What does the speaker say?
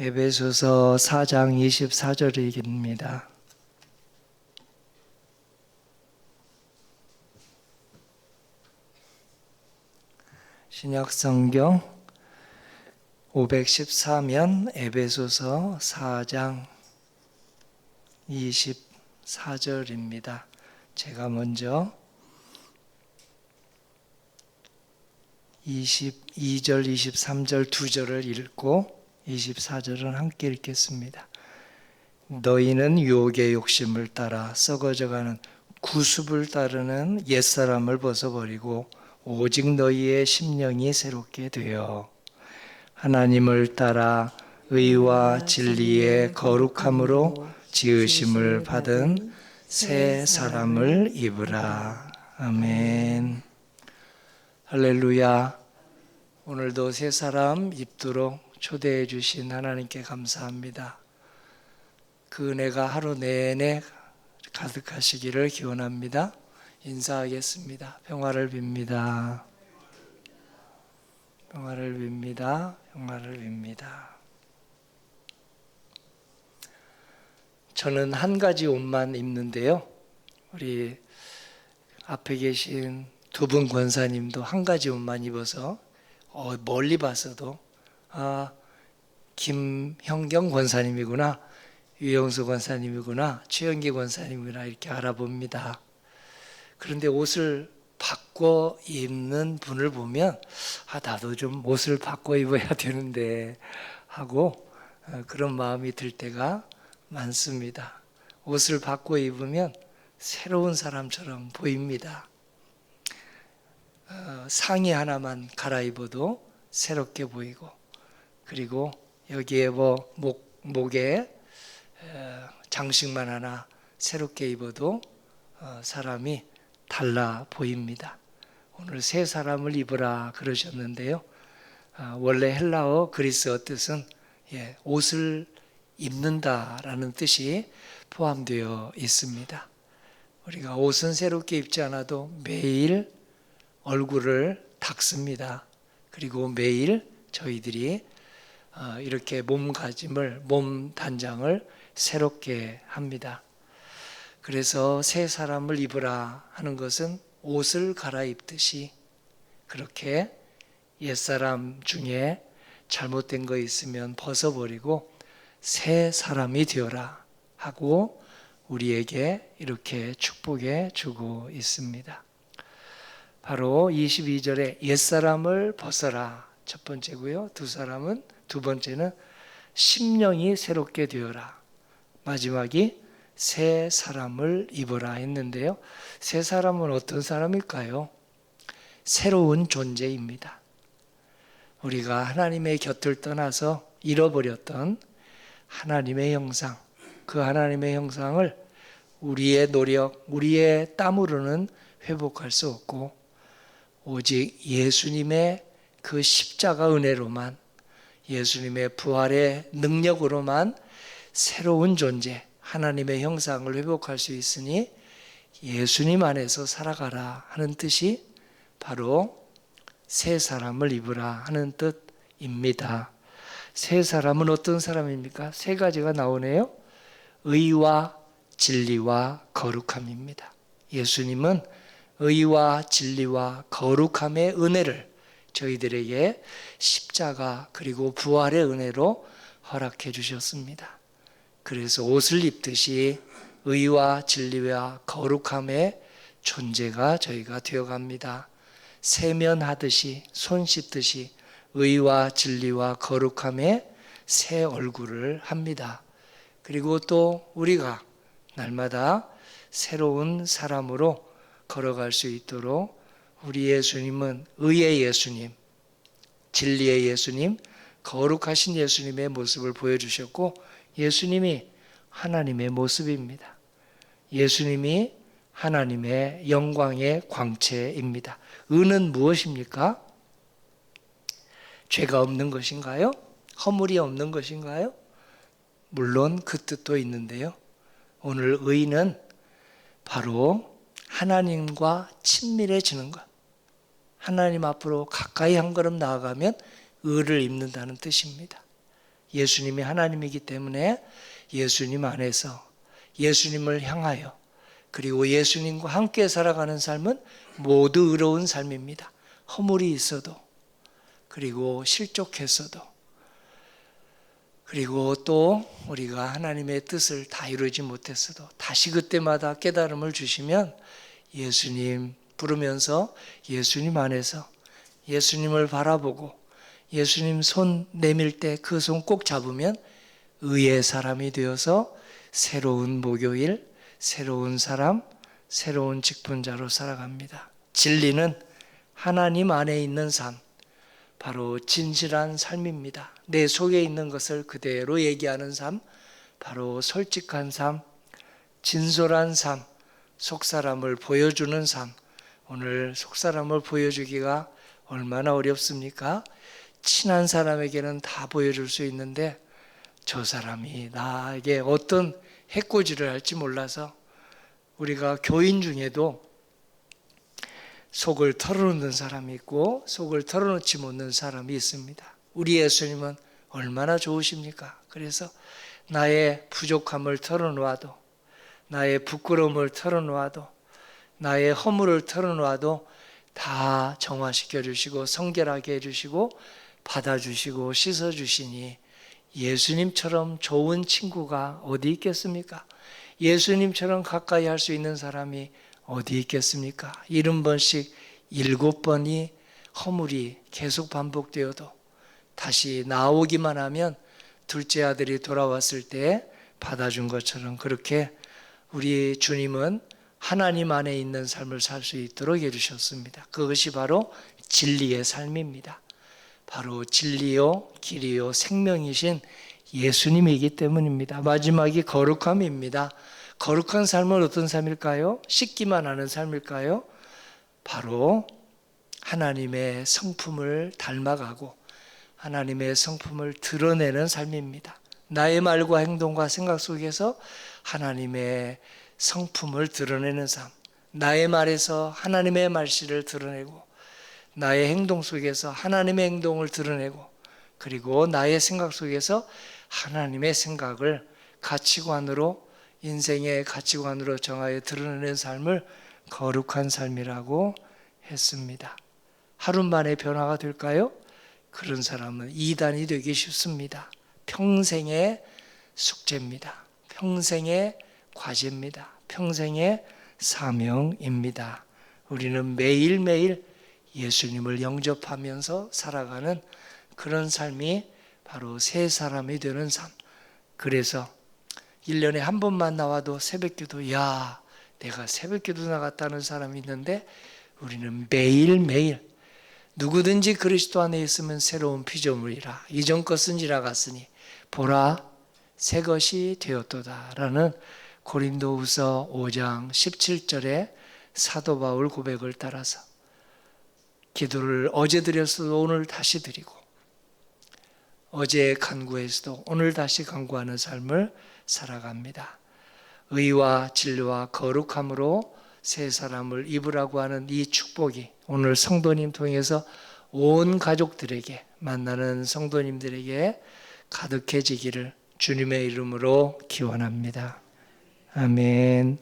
에베소서 4장 24절입니다. 신약 성경 514면 에베소서 4장 24절입니다. 제가 먼저 22절, 23절 두 절을 읽고 24절은 함께 읽겠습니다. 너희는 유혹의 욕심을 따라 썩어져가는 구습을 따르는 옛사람을 벗어버리고 오직 너희의 심령이 새롭게 되어 하나님을 따라 의와 진리의 거룩함으로 지으심을 받은 새 사람을 입으라. 아멘. 할렐루야. 오늘도 새 사람 입도록 초대해 주신 하나님께 감사합니다. 그 은혜가 하루 내내 가득하시기를 기원합니다. 인사하겠습니다. 평화를 빕니다. 평화를 빕니다. 평화를 빕니다. 저는 한 가지 옷만 입는데요. 우리 앞에 계신 두 분 권사님도 한 가지 옷만 입어서 어, 멀리 봤어도 아 김형경 권사님이구나 유영수 권사님이구나 최영기 권사님이구나 이렇게 알아봅니다. 그런데 옷을 바꿔 입는 분을 보면 아 나도 좀 옷을 바꿔 입어야 되는데 하고 어, 그런 마음이 들 때가 많습니다. 옷을 바꿔 입으면 새로운 사람처럼 보입니다. 어, 상의 하나만 갈아입어도 새롭게 보이고 그리고 여기에 뭐 목, 목에 장식만 하나 새롭게 입어도 어, 사람이 달라 보입니다. 오늘 새 사람을 입으라 그러셨는데요. 아, 원래 헬라어 그리스어 뜻은 예, 옷을 입는다라는 뜻이 포함되어 있습니다. 우리가 옷은 새롭게 입지 않아도 매일 얼굴을 닦습니다. 그리고 매일 저희들이 어, 이렇게 몸가짐을 몸 단장을 새롭게 합니다. 그래서 새 사람을 입으라 하는 것은 옷을 갈아입듯이 그렇게 옛사람 중에 잘못된 거 있으면 벗어버리고 새 사람이 되어라 하고 우리에게 이렇게 축복해 주고 있습니다. 바로 22절에 옛사람을 벗어라 첫 번째고요. 두 사람은 두 번째는 심령이 새롭게 되어라. 마지막이 새 사람을 입어라 했는데요. 새 사람은 어떤 사람일까요? 새로운 존재입니다. 우리가 하나님의 곁을 떠나서 잃어버렸던 하나님의 형상, 그 하나님의 형상을 우리의 노력, 우리의 땀으로는 회복할 수 없고, 오직 예수님의 그 십자가 은혜로만, 예수님의 부활의 능력으로만 새로운 존재, 하나님의 형상을 회복할 수 있으니 예수님 안에서 살아가라 하는 뜻이 바로 새 사람을 입으라 하는 뜻입니다. 새 사람은 어떤 사람입니까? 세 가지가 나오네요. 의와 진리와 거룩함입니다. 예수님은 의와 진리와 거룩함의 은혜를 저희들에게 십자가 그리고 부활의 은혜로 허락해 주셨습니다. 그래서 옷을 입듯이 의와 진리와 거룩함의 존재가 저희가 되어갑니다. 세면하듯이 손 씻듯이 의와 진리와 거룩함의 새 얼굴을 합니다. 그리고 또 우리가 날마다 새로운 사람으로 걸어갈 수 있도록 우리 예수님은 의의 예수님, 진리의 예수님, 거룩하신 예수님의 모습을 보여주셨고 예수님이 하나님의 모습입니다. 예수님이 하나님의 영광의 광채입니다. 의는 무엇입니까? 죄가 없는 것인가요? 허물이 없는 것인가요? 물론 그 뜻도 있는데요. 오늘 의는 바로 하나님과 친밀해지는 것. 하나님 앞으로 가까이 한 걸음 나아가면 의를 입는다는 뜻입니다. 예수님이 하나님이기 때문에 예수님 안에서 예수님을 향하여 그리고 예수님과 함께 살아가는 삶은 모두 의로운 삶입니다. 허물이 있어도 그리고 실족했어도 그리고 또 우리가 하나님의 뜻을 다 이루지 못했어도 다시 그때마다 깨달음을 주시면 예수님 부르면서 예수님 안에서 예수님을 바라보고 예수님 손 내밀 때 그 손 꼭 잡으면 의의 사람이 되어서 새로운 목요일, 새로운 사람, 새로운 직분자로 살아갑니다. 진리는 하나님 안에 있는 삶, 바로 진실한 삶입니다. 내 속에 있는 것을 그대로 얘기하는 삶, 바로 솔직한 삶, 진솔한 삶, 속 사람을 보여주는 삶. 오늘 속사람을 보여주기가 얼마나 어렵습니까? 친한 사람에게는 다 보여줄 수 있는데 저 사람이 나에게 어떤 해코지를 할지 몰라서 우리가 교인 중에도 속을 털어놓는 사람이 있고 속을 털어놓지 못는 사람이 있습니다. 우리 예수님은 얼마나 좋으십니까? 그래서 나의 부족함을 털어놓아도 나의 부끄러움을 털어놓아도 나의 허물을 털어놓아도 다 정화시켜 주시고 성결하게 해 주시고 받아주시고 씻어 주시니 예수님처럼 좋은 친구가 어디 있겠습니까? 예수님처럼 가까이 할 수 있는 사람이 어디 있겠습니까? 일흔 번씩 일곱 번이 허물이 계속 반복되어도 다시 나오기만 하면 둘째 아들이 돌아왔을 때 받아준 것처럼 그렇게 우리 주님은 하나님 안에 있는 삶을 살 수 있도록 해주셨습니다. 그것이 바로 진리의 삶입니다. 바로 진리요, 길이요, 생명이신 예수님이기 때문입니다. 마지막이 거룩함입니다. 거룩한 삶은 어떤 삶일까요? 씻기만 하는 삶일까요? 바로 하나님의 성품을 닮아가고 하나님의 성품을 드러내는 삶입니다. 나의 말과 행동과 생각 속에서 하나님의 성품을 드러내는 삶. 나의 말에서 하나님의 말씨를 드러내고 나의 행동 속에서 하나님의 행동을 드러내고 그리고 나의 생각 속에서 하나님의 생각을 가치관으로 인생의 가치관으로 정하여 드러내는 삶을 거룩한 삶이라고 했습니다. 하루 만에 변화가 될까요? 그런 사람은 이단이 되기 쉽습니다. 평생의 숙제입니다. 평생의 과제입니다. 평생의 사명입니다. 우리는 매일매일 예수님을 영접하면서 살아가는 그런 삶이 바로 새 사람이 되는 삶. 그래서 1년에 한 번만 나와도 새벽 기도 야 내가 새벽 기도 나갔다는 사람이 있는데 우리는 매일매일 누구든지 그리스도 안에 있으면 새로운 피조물이라 이전 것은 지나갔으니 보라 새 것이 되었도다라는 고린도후서 5장 17절의 사도 바울 고백을 따라서 기도를 어제 드렸어도 오늘 다시 드리고 어제 간구했어도 오늘 다시 간구하는 삶을 살아갑니다. 의와 진리와 거룩함으로 새 사람을 입으라고 하는 이 축복이 오늘 성도님 통해서 온 가족들에게 만나는 성도님들에게 가득해지기를 주님의 이름으로 기원합니다. 아멘.